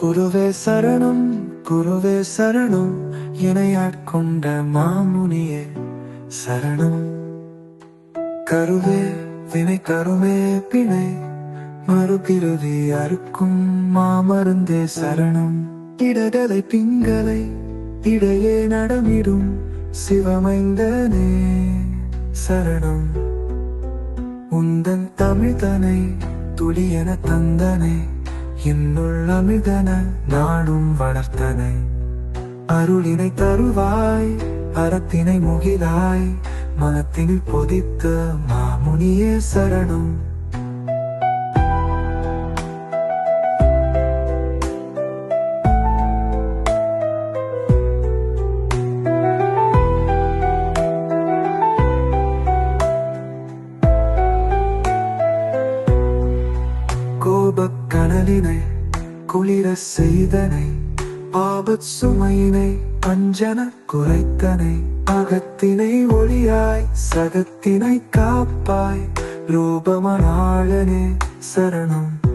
குருவே சரணம் குருவே சரணம் இணையாட்கொண்ட மாமுனியே சரணம். கருவே வினை கருவே பிணை மறுபிறவி அறுக்கும் மாமருந்தே சரணம். இடகலை பிங்களை இடையே நடமிடும் சிவமைந்தனே. சரணம். உந்தன் தமிழ்தனை துளியன தந்தனை. என்னுள் அமிழ்தன நாடும் வளர்த்தனை. அருளினை தருவாய் அறத்தினை முகிலாய். மனத்தினில் பொதித்த மாமுனியே சரணம். கோபக் கனலினை குளிர செய்தனை பாபத் சுமையினை அஞ்சன குறைத்தனை அகத்தினை ஒளியாய் சகத்தினை காப்பாய் ரூபமனாளனே சரணம்.